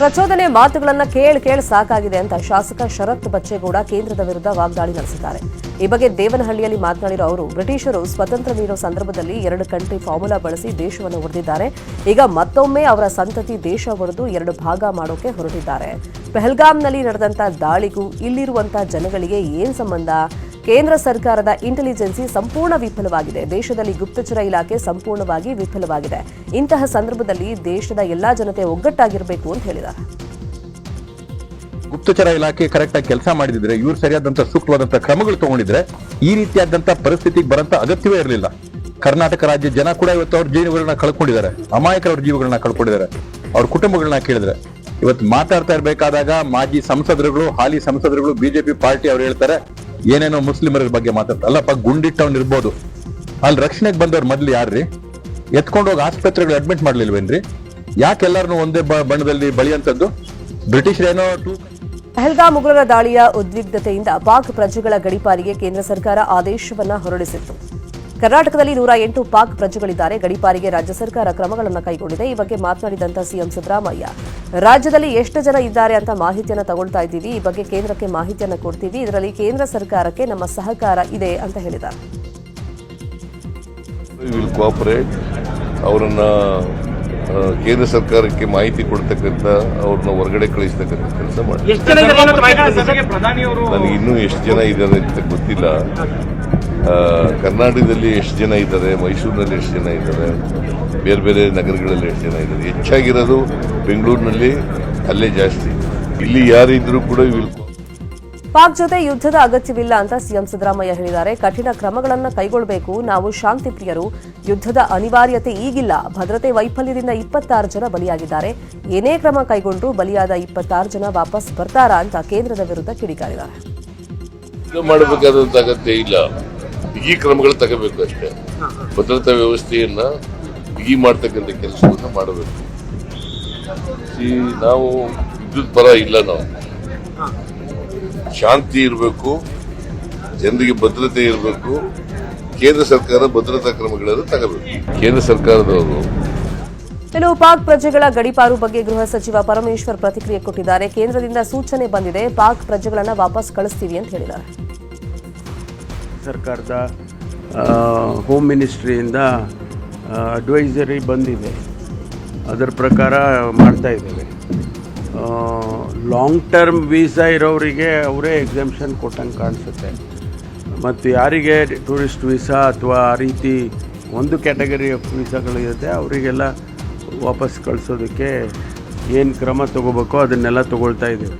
ಪ್ರಚೋದನೆ ಮಾತುಗಳನ್ನ ಕೇಳಿ ಕೇಳಿ ಸಾಕಾಗಿದೆ ಅಂತ ಶಾಸಕ ಶರತ್ ಬಚ್ಚೇಗೌಡ ಕೇಂದ್ರದ ವಿರುದ್ಧ ವಾಗ್ದಾಳಿ ನಡೆಸಿದ್ದಾರೆ. ಈ ಬಗ್ಗೆ ದೇವನಹಳ್ಳಿಯಲ್ಲಿ ಮಾತನಾಡಿರೋ ಅವರು, ಬ್ರಿಟಿಷರು ಸ್ವತಂತ್ರ ನೀಡೋ ಸಂದರ್ಭದಲ್ಲಿ ಎರಡು ಕಂಟ್ರಿ ಫಾರ್ಮುಲಾ ಬಳಸಿ ದೇಶವನ್ನು ಒಡೆದಿದ್ದಾರೆ. ಈಗ ಮತ್ತೊಮ್ಮೆ ಅವರ ಸಂತತಿ ದೇಶ ಒಡೆದು ಎರಡು ಭಾಗ ಮಾಡೋಕೆ ಹೊರಟಿದ್ದಾರೆ. ಪೆಹಲ್ಗಾಮ್ನಲ್ಲಿ ನಡೆದಂತ ದಾಳಿಗೂ ಇಲ್ಲಿರುವಂತಹ ಜನಗಳಿಗೆ ಏನ್ ಸಂಬಂಧ? ಕೇಂದ್ರ ಸರ್ಕಾರದ ಇಂಟೆಲಿಜೆನ್ಸಿ ಸಂಪೂರ್ಣ ವಿಫಲವಾಗಿದೆ. ದೇಶದಲ್ಲಿ ಗುಪ್ತಚರ ಇಲಾಖೆ ಸಂಪೂರ್ಣವಾಗಿ ವಿಫಲವಾಗಿದೆ. ಇಂತಹ ಸಂದರ್ಭದಲ್ಲಿ ದೇಶದ ಎಲ್ಲಾ ಜನತೆ ಒಗ್ಗಟ್ಟಾಗಿರಬೇಕು ಅಂತ ಹೇಳಿದ್ದಾರೆ. ಗುಪ್ತಚರ ಇಲಾಖೆ ಕರೆಕ್ಟ್ ಆಗಿ ಕೆಲಸ ಮಾಡಿದ್ರೆ ಇವ್ರು ಸರಿಯಾದಂತಹ ಸೂಕ್ತವಾದಂತಹ ಕ್ರಮಗಳು ತಗೊಂಡಿದ್ರೆ, ಈ ರೀತಿಯಾದಂತಹ ಪರಿಸ್ಥಿತಿಗೆ ಬರಂತ ಅಗತ್ಯವೇ ಇರಲಿಲ್ಲ. ಕರ್ನಾಟಕ ರಾಜ್ಯ ಜನ ಕೂಡ ಇವತ್ತು ಅವ್ರ ಜೀವಗಳನ್ನ ಕಳ್ಕೊಂಡಿದ್ದಾರೆ. ಅಮಾಯಕರ ಅವ್ರ ಜೀವಗಳನ್ನ ಕಳ್ಕೊಂಡಿದ್ದಾರೆ. ಅವ್ರ ಕುಟುಂಬಗಳನ್ನ ಕೇಳಿದ್ರೆ. ಇವತ್ತು ಮಾತಾಡ್ತಾ ಇರಬೇಕಾದಾಗ ಮಾಜಿ ಸಂಸದರುಗಳು, ಹಾಲಿ ಸಂಸದರುಗಳು, ಬಿಜೆಪಿ ಪಾರ್ಟಿ ಅವ್ರು ಹೇಳ್ತಾರೆ ಏನೇನೋ ಮುಸ್ಲಿಮರ ಬಗ್ಗೆ ಮಾತಾಡ್ತಾರೆ ಅಲ್ಲಪ್ಪ, ಗುಂಡಿಟ್ಟವ್ನು ಇರ್ಬೋದು. ಅಲ್ಲಿ ರಕ್ಷಣೆಗೆ ಬಂದವ್ರು ಮೊದ್ಲು ಯಾರ್ರಿ? ಎತ್ಕೊಂಡು ಹೋಗಿ ಆಸ್ಪತ್ರೆಗಳು ಅಡ್ಮಿಟ್ ಮಾಡ್ಲಿಲ್ವೇನ್ರಿ? ಯಾಕೆ ಎಲ್ಲಾರನು ಒಂದೇ ಬಣ್ಣದಲ್ಲಿ ಬಳಿಯಂತದ್ದು ಬ್ರಿಟಿಷರೇನೋ ಪಹಲ್ಗಾಮ್ ಉಗ್ರರ ದಾಳಿಯ ಉದ್ವಿಗ್ನತೆಯಿಂದ ಪಾಕ್ ಪ್ರಜೆಗಳ ಗಡಿಪಾರಿಗೆ ಕೇಂದ್ರ ಸರ್ಕಾರ ಆದೇಶವನ್ನ ಹೊರಡಿಸಿತ್ತು. ಕರ್ನಾಟಕದಲ್ಲಿ ನೂರ ಎಂಟು ಪಾಕ್ ಪ್ರಜೆಗಳಿದ್ದಾರೆ. ಗಡಿಪಾರಿಗೆ ರಾಜ್ಯ ಸರ್ಕಾರ ಕ್ರಮಗಳನ್ನು ಕೈಗೊಂಡಿದೆ. ಈ ಬಗ್ಗೆ ಮಾತನಾಡಿದಂತ ಸಿಎಂ ಸಿದ್ದರಾಮಯ್ಯ ರಾಜ್ಯದಲ್ಲಿ ಎಷ್ಟು ಜನ ಇದ್ದಾರೆ ಅಂತ ಮಾಹಿತಿಯನ್ನು ತಗೊಳ್ತಾ ಇದ್ದೀವಿ. ಈ ಬಗ್ಗೆ ಕೇಂದ್ರಕ್ಕೆ ಮಾಹಿತಿಯನ್ನು ಕೊಡ್ತೀವಿ. ಇದರಲ್ಲಿ ಕೇಂದ್ರ ಸರ್ಕಾರಕ್ಕೆ ನಮ್ಮ ಸಹಕಾರ ಇದೆ ಅಂತ ಹೇಳಿದ ವಿಲ್ ಕೋಆಪರೇಟ್ ಅವರನ್ನ ಕೇಂದ್ರ ಸರ್ಕಾರಕ್ಕೆ ಮಾಹಿತಿ ಕೊಡ್ತಕ್ಕಂಥ ಅವ್ರನ್ನ ಹೊರಗಡೆ ಕಳಿಸ್ತಕ್ಕಂಥ ಕೆಲಸ ಮಾಡಿ ನನಗೆ ಇನ್ನೂ ಎಷ್ಟು ಜನ ಇದ್ದಾರೆ ಅಂತ ಗೊತ್ತಿಲ್ಲ. ಕರ್ನಾಟಕದಲ್ಲಿ ಎಷ್ಟು ಜನ ಇದ್ದಾರೆ ಮೈಸೂರಿನಲ್ಲಿ ಎಷ್ಟು ಜನ ಇದ್ದಾರೆ ಬೇರೆ ಬೇರೆ ನಗರಗಳಲ್ಲಿ ಎಷ್ಟು ಜನ ಇದ್ದಾರೆ. ಹೆಚ್ಚಾಗಿರೋದು ಬೆಂಗಳೂರಿನಲ್ಲಿ ಅಲ್ಲೇ ಜಾಸ್ತಿ. ಇಲ್ಲಿ ಯಾರಿದ್ರು ಕೂಡ ವಿಲ್ ಪಾಕ್ ಜೊತೆ ಯುದ್ಧದ ಅಗತ್ಯವಿಲ್ಲ ಅಂತ ಸಿಎಂ ಸಿದ್ದರಾಮಯ್ಯ ಹೇಳಿದ್ದಾರೆ. ಕಠಿಣ ಕ್ರಮಗಳನ್ನು ಕೈಗೊಳ್ಳಬೇಕು ನಾವು ಶಾಂತಿ ಪ್ರಿಯರು ಯುದ್ಧದ ಅನಿವಾರ್ಯತೆ ಈಗಿಲ್ಲ. ಭದ್ರತೆ ವೈಫಲ್ಯದಿಂದ ಇಪ್ಪತ್ತಾರು ಜನ ಬಲಿಯಾಗಿದ್ದಾರೆ. ಏನೇ ಕ್ರಮ ಕೈಗೊಂಡ್ರೂ ಬಲಿಯಾದ ಇಪ್ಪತ್ತಾರು ಜನ ವಾಪಸ್ ಬರ್ತಾರಾ ಅಂತ ಕೇಂದ್ರದ ವಿರುದ್ಧ ಕಿಡಿಕಾರಿದ್ದಾರೆ. ಮಾಡಬೇಕಾದಂತ ಅಗತ್ಯ ಇಲ್ಲ. ಬಿಗಿ ಕ್ರಮಗಳು ತಗೋಬೇಕು ಅಷ್ಟೇ. ಭದ್ರತಾ ವ್ಯವಸ್ಥೆಯನ್ನ ಬಿಗಿ ಮಾಡ್ತಕ್ಕಂಥ ಕೆಲಸವನ್ನು ಮಾಡಬೇಕು. ಈ ನಾವು ವಿದ್ಯುತ್ ಪರ ಇಲ್ಲ ನಾವು. ಶಾಂತಿ ಇರಬೇಕು, ಜನರಿಗೆ ಭದ್ರತೆ ಇರಬೇಕು, ಕೇಂದ್ರ ಸರ್ಕಾರ ಭದ್ರತಾ ಕ್ರಮಗಳನ್ನು ತಗೋಬೇಕು. ಕೇಂದ್ರ ಸರ್ಕಾರದವರು ಕೆಲವು ಪಾಕ್ ಪ್ರಜೆಗಳ ಗಡಿಪಾರು ಬಗ್ಗೆ ಗೃಹ ಸಚಿವ ಪರಮೇಶ್ವರ್ ಪ್ರತಿಕ್ರಿಯೆ ಕೊಟ್ಟಿದ್ದಾರೆ. ಕೇಂದ್ರದಿಂದ ಸೂಚನೆ ಬಂದಿದೆ, ಪಾಕ್ ಪ್ರಜೆಗಳನ್ನ ವಾಪಸ್ ಕಳಿಸ್ತೀವಿ ಅಂತ ಹೇಳಿದ್ದಾರೆ. ಸರ್ಕಾರದ ಹೋಮ್ ಮಿನಿಸ್ಟ್ರಿಯಿಂದ ಅಡ್ವೈಸರಿ ಬಂದಿದೆ. ಅದರ ಪ್ರಕಾರ ಮಾಡ್ತಾ ಇದ್ದೇವೆ. ಲಾಂಗ್ ಟರ್ಮ್ ವೀಸಾ ಇರೋರಿಗೆ ಅವರೇ ಎಕ್ಸಾಮ್ಷನ್ ಕೊಟ್ಟಂಗೆ ಕಾಣಿಸುತ್ತೆ. ಮತ್ತು ಯಾರಿಗೆ ಟೂರಿಸ್ಟ್ ವೀಸಾ ಅಥವಾ ಆ ರೀತಿ ಒಂದು ಕ್ಯಾಟಗರಿ ಆಫ್ ವೀಸಾಗಳಿರುತ್ತೆ ಅವರಿಗೆಲ್ಲ ವಾಪಸ್ ಕಳಿಸೋದಕ್ಕೆ ಏನು ಕ್ರಮ ತಗೋಬೇಕೋ ಅದನ್ನೆಲ್ಲ ತಗೊಳ್ತಾ ಇದ್ದೀವಿ.